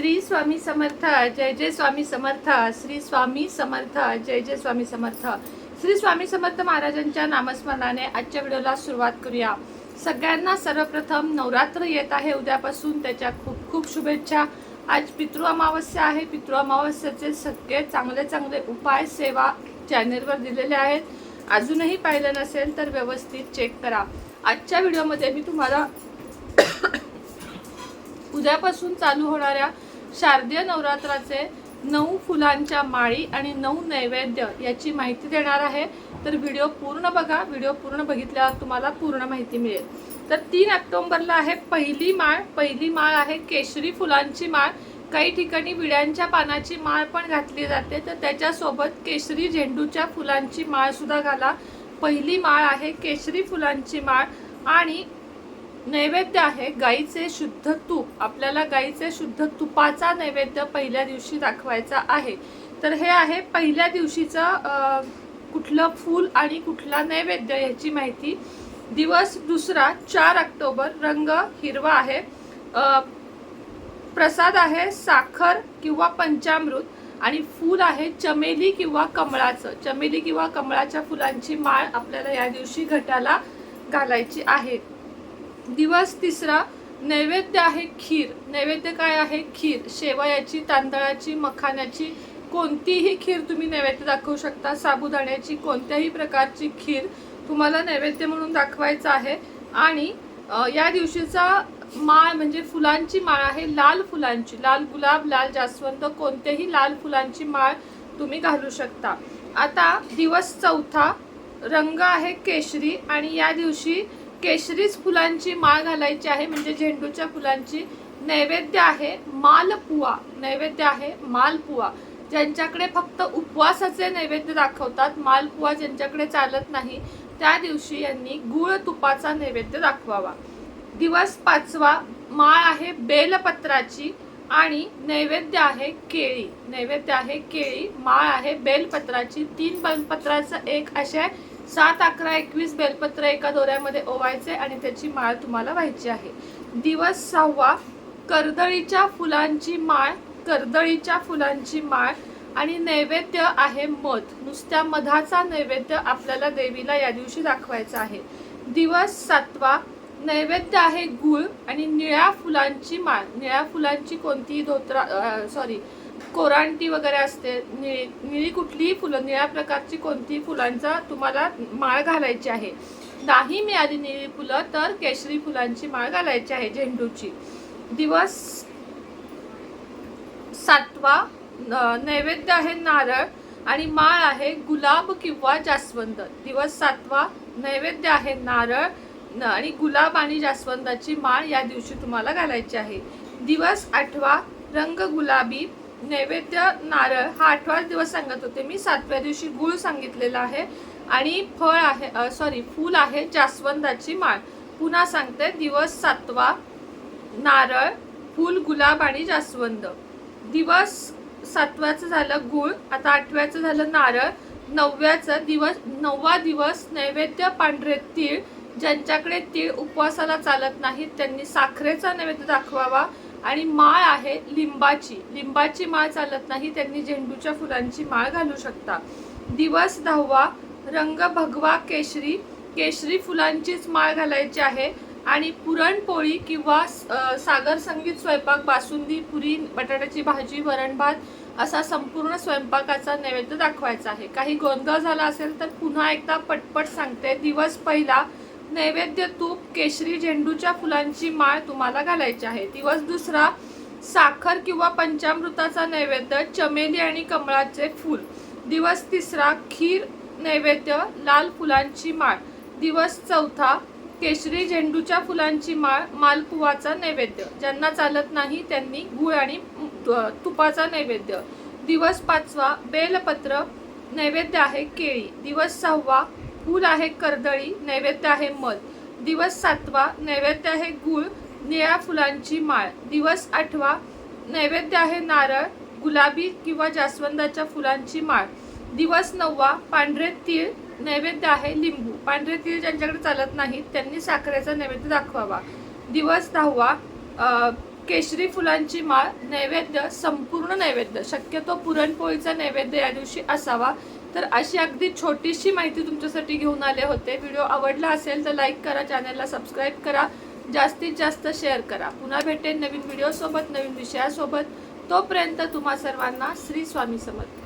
श्री स्वामी समर्थ जय जय स्वामी समर्थ श्री स्वामी समर्थ जय जय स्वामी समर्थ. श्री स्वामी समर्थ महाराजांच्या नामस्मरणाने आजच्या व्हिडिओला सुरुवात करूया. सगळ्यांना सर्वप्रथम नवरात्र येत आहे. उद्यापासून त्याच्या खूप खूप शुभेच्छा. आज पितृ अमावस्या आहे. पितृ अमावस्याचे सगळे चांगले चांगले उपाय सेवा चॅनेलवर दिलेले आहेत. अजूनही पाहिलं नसेल तर व्यवस्थित चेक करा. आजच्या व्हिडिओमध्ये मी तुम्हाला उद्यापासून चालू होणाऱ्या शारदीय नवरात्राचे नऊ फुलांच्या माळी आणि नऊ नैवेद्य याची माहिती देणार आहे. तर व्हिडिओ पूर्ण बघा. व्हिडिओ पूर्ण बघितल्यावर तुम्हाला पूर्ण माहिती मिळेल. तर तीन ऑक्टोंबरला आहे पहिली माळ. पहिली माळ आहे केशरी फुलांची माळ. काही ठिकाणी विड्यांच्या पानाची माळ पण घातली जाते. तर त्याच्यासोबत केशरी झेंडूच्या फुलांची माळ सुद्धा घाला. पहिली माळ आहे केशरी फुलांची माळ आणि नैवेद्य आहे. गाईचे शुद्ध तूप. आपल्याला गाईचे शुद्ध तुपाचा नैवेद्य पहिल्या दिवशी दाखवायचा आहे. तर हे आहे पहिल्या दिवशीचं कुठलं फूल आणि कुठला नैवेद्य याची माहिती. दिवस दुसरा चार ऑक्टोबर रंग हिरवा आहे. प्रसाद आहे साखर किंवा पंचामृत आणि फूल आहे चमेली किंवा कमळाचं. चमेली किंवा कमळाच्या फुलांची माळ आपल्याला या दिवशी घटाला घालायची आहे. दिवस तिसरा नैवेद्य आहे खीर. नैवेद्य काय आहे? खीर. शेवयाची तांदळाची मखाण्याची कोणतीही खीर तुम्ही नैवेद्य दाखवू शकता. साबुदाण्याची कोणत्याही प्रकारची खीर तुम्हाला नैवेद्य म्हणून दाखवायचं आहे. आणि या दिवशीचा माळ म्हणजे फुलांची माळ आहे. लाल फुलांची. लाल गुलाब लाल जास्वंद कोणत्याही लाल फुलांची माळ तुम्ही घालू शकता. आता दिवस चौथा रंग आहे केशरी. आणि या दिवशी केशरीच फुलांची माळ घालायची आहे म्हणजे झेंडूच्या फुलांची. नैवेद्य आहे मालपुआ. नैवेद्य आहे मालपुआ. ज्यांच्याकडे फक्त उपवासाचे नैवेद्य दाखवतात मालपुआ ज्यांच्याकडे चालत नाही त्या दिवशी यांनी गुळ तुपाचा नैवेद्य दाखवावा. दिवस पाचवा माळ आहे बेलपत्राची आणि नैवेद्य आहे केळी. नैवेद्य आहे केळी माळ आहे बेलपत्राची. तीन बेलपत्राचं एक असे सात अकरा एकवीस बेलपत्र एका दोऱ्यामध्ये ओवायचे आणि त्याची माळ तुम्हाला व्हायची आहे. दिवस सहावा कर्दळीच्या फुलांची माळ कर्दळीच्या फुलांची माळ आणि नैवेद्य आहे मध. नुसत्या मधाचा नैवेद्य आपल्याला देवीला या दिवशी दाखवायचा आहे. दिवस सातवा नैवेद्य आहे गुळ आणि निळ्या फुलांची माळ. निळ्या फुलांची कोणतीही धोत्रा सॉरी कोरांटी वगैरे असते निळी निळी कुठलीही फुलं निळ्या प्रकारची कोणतीही फुलांचा तुम्हाला माळ घालायची आहे. नाही मिळाली निळी फुलं तर केशरी फुलांची माळ घालायची आहे झेंडूची. दिवस सातवा न- नैवेद्य आहे नारळ आणि माळ आहे गुलाब किंवा जास्वंद. दिवस सातवा नैवेद्य आहे नारळ आणि गुलाब आणि जास्वंदाची माळ या दिवशी तुम्हाला घालायची आहे. दिवस आठवा रंग गुलाबी नैवेद्य नारळ हा आठवाच दिवस सांगत होते मी. सातव्या दिवशी गुळ सांगितलेला आहे आणि फळ आहे सॉरी फूल आहे जास्वंदाची माळ. पुन्हा सांगते दिवस सातवा नारळ फूल गुलाब आणि जास्वंद. दिवस सातव्याचं झालं गुळ आता आठव्याचं झालं नारळ. नवव्याचं दिवस नववा दिवस नैवेद्य पांढरे तीळ. ज्यांच्याकडे तीळ उपवासाला चालत नाहीत त्यांनी साखरेचा नैवेद्य दाखवावा. आणि माळ आहे लिंबाची. लिंबाची माळ चालत नाही त्यांनी झेंडूच्या फुलांची माळ घालू शकता. दिवस दहावा रंग भगवा केशरी. केशरी फुलांचीच माळ घालायची आहे आणि पुरणपोळी किंवा सागर संगीत स्वयंपाक बासुंदी पुरी बटाट्याची भाजी वरण भात असा संपूर्ण स्वयंपाकाचा नैवेद्य दाखवायचा आहे. काही गोंधळ झाला असेल तर पुन्हा एकदा पटपट सांगते. दिवस पहिला नैवेद्य तूप केशरी झेंडूच्या फुलांची माळ तुम्हाला घालायची आहे. दिवस दुसरा साखर किंवा पंचामृताचा नैवेद्य चमेली आणि कमळाचे फूल. दिवस तिसरा खीर नैवेद्य लाल फुलांची माळ. दिवस चौथा केशरी झेंडूच्या फुलांची माळ मालपुवाचा नैवेद्य. ज्यांना चालत नाही त्यांनी गुळ आणि तु- तुपाचा नैवेद्य. दिवस पाचवा बेलपत्र. नैवेद्य आहे केळी. दिवस सहावा फूल आहे कर्दळी नैवेद्य आहे मध दिवस सातवा नैवेद्य आहे गुळ निळ्या फुलांची माळ. दिवस आठवा नैवेद्य आहे नारळ गुलाबी किंवा जास्वंदाच्या फुलांची माळ. दिवस नववा पांढरे तीळ नैवेद्य आहे लिंबू. पांढरे तीळ ज्यांच्याकडे चालत नाहीत त्यांनी साखरेचा नैवेद्य दाखवावा. दिवस दहावा केशरी फुलांची माळ नैवेद्य संपूर्ण नैवेद्य. शक्यतो पुरणपोळीचा नैवेद्य या दिवशी असावा. तर अशी अगदी छोटीशी माहिती तुमच्यासाठी घेऊन आले होते. व्हिडिओ आवडला असेल तर लाईक करा चॅनलला सबस्क्राईब करा जास्तीत जास्त शेअर करा. पुन्हा भेटेन नवीन व्हिडिओसोबत नवीन विषयासोबत. तोपर्यंत तुम्हा सर्वांना श्री स्वामी समर्थ.